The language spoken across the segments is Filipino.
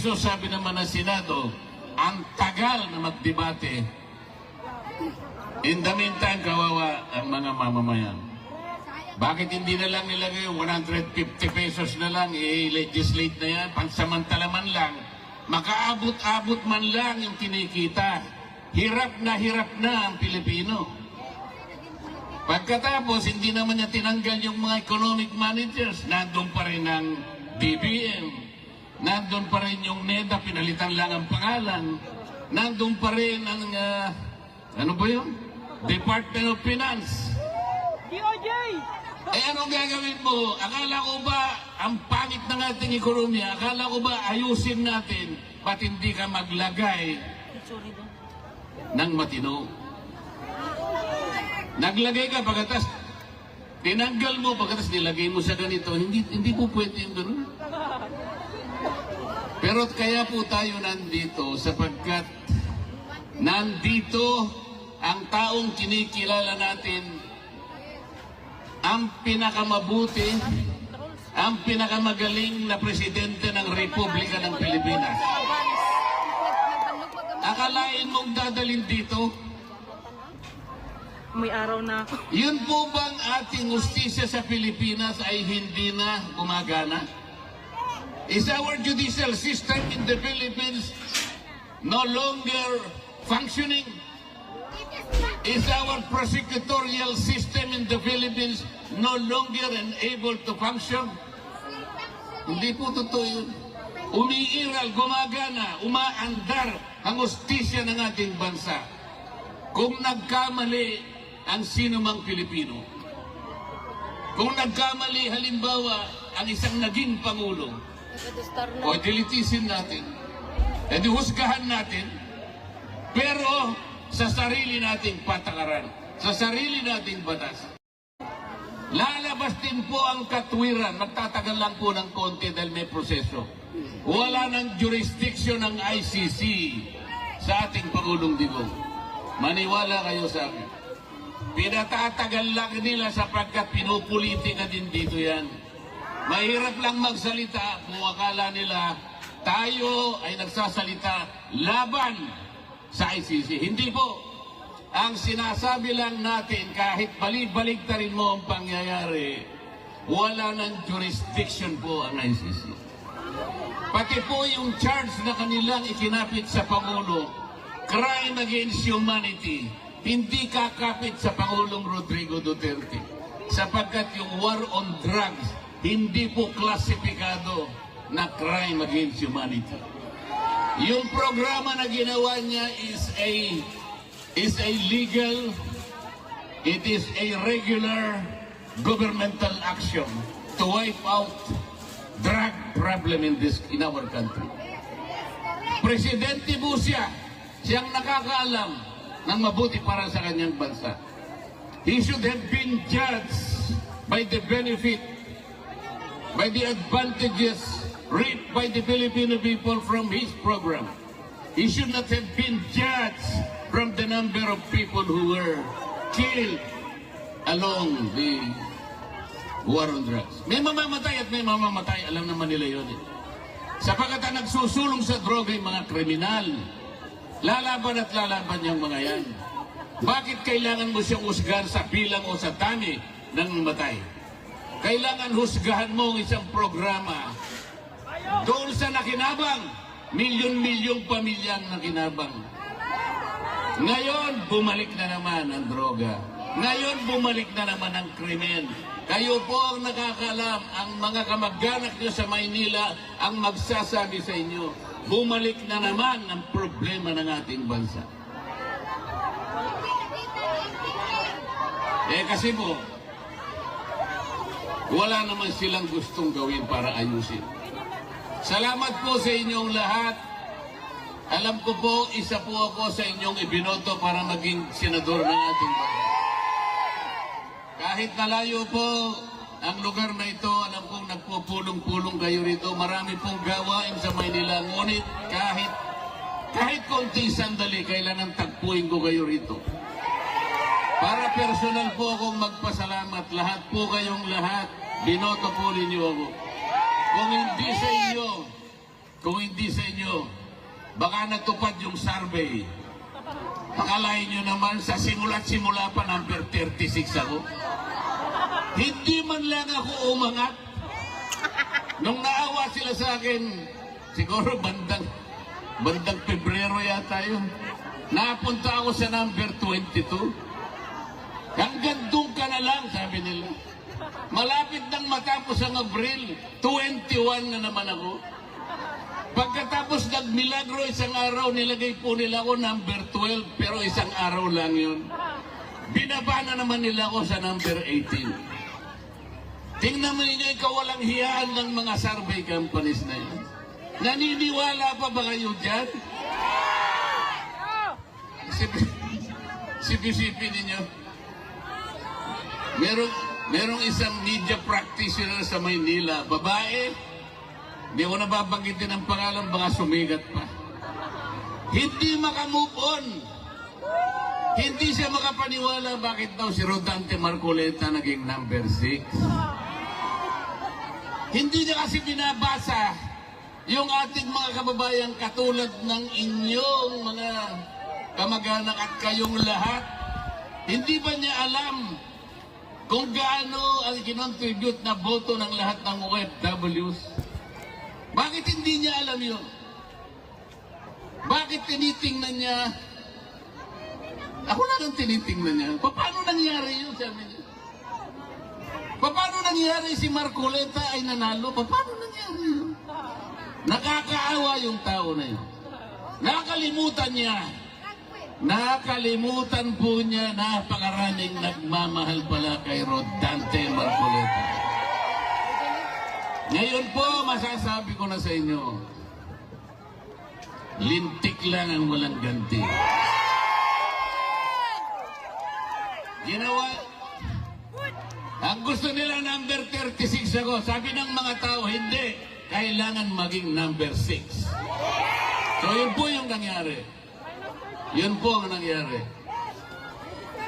pesos, sabi naman ng Senado, ang tagal na magdebate. In the meantime, kawawa ang mga mamamayan. Bakit hindi na lang nilagay yung 150 pesos na lang, i-legislate na yan, pansamantala man lang, makaabot-abot man lang yung kinikita. Hirap na hirap na ang Pilipino. Pagkatapos, hindi naman niya tinanggal yung mga economic managers. Nandun pa rin ang BBM. Nandun pa rin yung NEDA, pinalitan lang ang pangalan. Nandun pa rin ang, ah, ano ba yun? Department of Finance. DOJ! Eh anong gagawin mo? Akala ko ba ang pangit ng ating ekonomiya? Akala ko ba ayusin natin? Ba't hindi ka maglagay ng matino? Naglagay ka pagkatas tinanggal mo pagkatas nilagay mo sa ganito. Hindi hindi po pwede yung ganun. Pero kaya po tayo nandito sapagkat nandito ang taong kinikilala natin ang pinakamabuti, ang pinakamagaling na presidente ng Republika ng Pilipinas. Akalain mong dadalhin dito? May araw na ako. Yun po bang ating justisya sa Pilipinas ay hindi na gumagana? Is our judicial system in the Philippines no longer functioning? Is our prosecutorial system in the Philippines no longer able to function? Hindi po totoo yun. Umiiral, gumagana, umaandar ang ustisya ng ating bansa. Kung nagkamali ang sino mang Pilipino, kung nagkamali halimbawa ang isang naging Pangulo, o dilitisin natin, e di husgahan natin, pero sa sarili nating patakaran, sa sarili nating batas. Lalabas din po ang katwiran, magtatagal lang po ng konti dahil may proseso. Wala ng jurisdiction ng ICC sa ating Pangulong Digong. Maniwala kayo sa akin. Pinatatagal lang nila sapagkat pinupolitika din dito yan. Mahirap lang magsalita kung akala nila tayo ay nagsasalita laban sa ICC. Hindi po. Ang sinasabi lang natin, kahit balik-balik na rin mo ang pangyayari, wala ng jurisdiction po ang ICC. Pati po yung charge na kanilang ikinapit sa Pangulo, crime against humanity, hindi kakapit sa Pangulong Rodrigo Duterte. Sapagkat yung war on drugs, hindi po klasipikado na crime against humanity. Yung programa na ginawa niya is a is a legal, it is a regular governmental action to wipe out drug problem in this in our country. Presidente po siya, siyang nakakaalam ng mabuti para sa kanyang bansa. He should have been judged by the benefit, by the advantages reaped by the Filipino people from his program. He should not have been judged from the number of people who were killed along the war on drugs. May mamamatay at may mamamatay, alam naman nila yun. Eh. Sapagat ang nagsusulong sa droga yung mga kriminal, lalaban at lalaban yung mga yan. Bakit kailangan mo siyang husgahan sa bilang o sa dami ng matay? Kailangan husgahan mo ang isang programa doon sa nakinabang, milyon-milyong pamilyang nakinabang. Ngayon, bumalik na naman ang droga. Ngayon, bumalik na naman ang krimen. Kayo po ang nakakalam, ang mga kamag-anak nyo sa Maynila ang magsasabi sa inyo, bumalik na naman ang problema ng ating bansa. Eh kasi po, wala naman silang gustong gawin para ayusin. Salamat po sa inyong lahat. Alam ko po, isa po ako sa inyong ibinoto para maging senador ng ating bansa. Kahit nalayo po ang lugar na ito, alam kong nagpupulong-pulong kayo rito. Marami pong gawain sa Maynila. Ngunit kahit kahit konting sandali, kailangan tagpuin ko kayo rito. Para personal po akong magpasalamat. Lahat po kayong lahat, binoto po ninyo ako. Kung hindi sa inyo, kung hindi sa inyo, baka natupad yung survey. Akalain nyo naman, sa simula't simula pa, number 36 ako. Hindi man lang ako umangat. Nung naawa sila sa akin, siguro bandang, bandang Pebrero yata yun. Napunta ako sa number 22. Hanggang doon ka na lang, sabi nila. Malapit nang matapos ang Abril, 21 na naman ako. Pagkatapos nagmilagro isang araw, nilagay po nila ako number 12, pero isang araw lang yun. Binaba na naman nila ako sa number 18. Tingnan mo ninyo, ikaw walang hiyaan ng mga survey companies na yan. Naniniwala pa ba kayo dyan? Sip- Sipi-sipi ninyo. Merong, merong isang media practitioner sa Maynila, babae, hindi ko nababanggitin ang pangalan, baka sumigat pa. Hindi makamove on. Hindi siya makapaniwala bakit daw si Rodante Marcoleta naging number 6. Hindi niya kasi binabasa yung ating mga kababayang katulad ng inyong mga kamag-anak at kayong lahat. Hindi ba niya alam kung gaano ang kinontribute na boto ng lahat ng OFWs? Bakit hindi niya alam yun? Bakit tinitingnan niya? Ako lang ang tinitingnan niya. Pa- Paano nangyari yun, sabi niya? Pa- Paano nangyari si Marcoleta ay nanalo? Pa- Paano nangyari yun? Nakakaawa yung tao na yun. Nakalimutan niya. Nakalimutan po niya napakaraming nagmamahal pala kay Rodante Marcoleta. Ngayon po, masasabi ko na sa inyo, lintik lang ang walang ganti. Ginawa, ang gusto nila number 36 ako. Sabi ng mga tao, hindi. Kailangan maging number 6. So yun po yung nangyari. Yun po ang nangyari.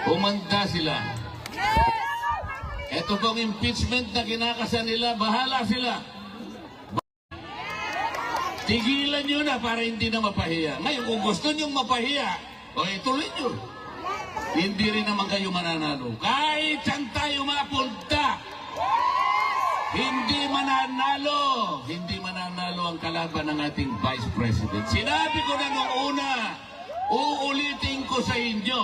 Umanda sila. Ito pong impeachment na kinakasan nila, bahala sila. Tigilan nyo na para hindi na mapahiya. Ngayon, kung gusto nyo mapahiya, o ituloy nyo. Hindi rin naman kayo mananalo. Kahit saan tayo mapunta, hindi mananalo. Hindi mananalo ang kalaban ng ating Vice President. Sinabi ko na nung una, uulitin ko sa inyo,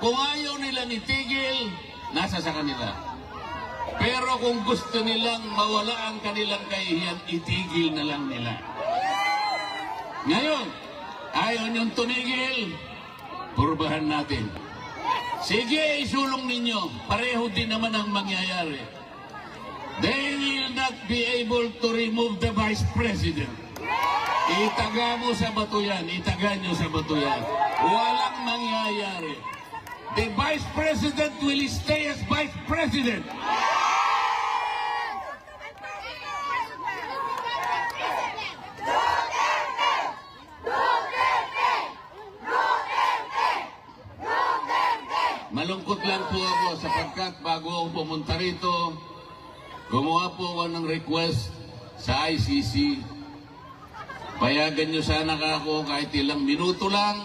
kung ayaw nilang itigil, nasa sa kanila. Pero kung gusto nilang mawala ang kanilang kahihiyan, itigil na lang nila. Ngayon, ayaw niyong tumigil, purbahan natin. Sige, isulong ninyo. Pareho din naman ang mangyayari. They will not be able to remove the Vice President. Itaga mo sa bato yan. Itaga nyo sa bato yan. Walang mangyayari. The Vice President will stay as Vice President. Malungkot lang po ako sapagkat bago ako pumunta rito, gumawa po ako ng request sa ICC. Payagan nyo sana ka ako kahit ilang minuto lang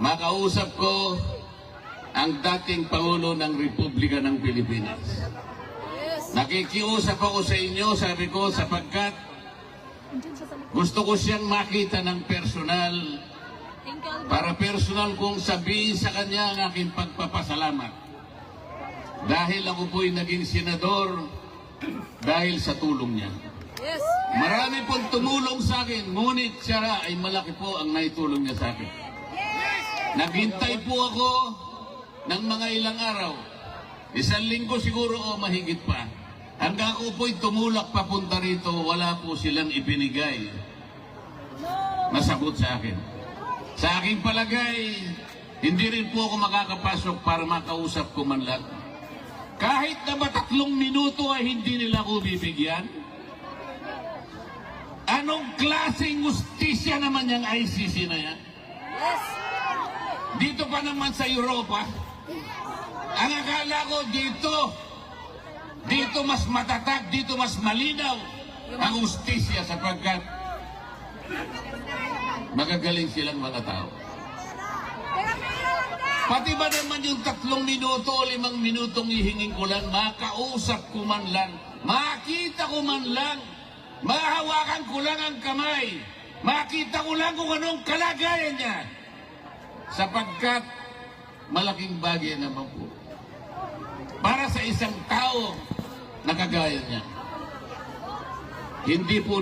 makausap ko ang dating Pangulo ng Republika ng Pilipinas. Nakikiusap ako sa inyo, sabi ko, sapagkat gusto ko siyang makita ng personal para personal kong sabihin sa kanya ang aking pagpapasalamat. Dahil ako po'y naging senador dahil sa tulong niya. Yes. Marami pong tumulong sa akin, ngunit siya ay malaki po ang naitulong niya sa akin. Naghintay po ako ng mga ilang araw. Isang linggo siguro o mahigit pa. Hanggang ako po'y tumulak papunta rito, wala po silang ibinigay na sagot sa akin. Sa aking palagay, hindi rin po ako makakapasok para makausap ko man lang. Kahit na ba tatlong minuto ay hindi nila ako bibigyan? Anong klaseng justisya naman yung ICC na yan? Yes. Dito pa naman sa Europa, ang akala ko dito, dito mas matatag, dito mas malinaw ang justisya sapagkat Magagaling silang mga tao. Pati ba naman yung tatlong minuto o limang minutong ihingin ko lang, makausap ko man lang, makita ko man lang, mahawakan ko lang ang kamay, makita ko lang kung anong kalagayan niya. Sapagkat malaking bagay naman po. Para sa isang tao na kagaya niya. Hindi po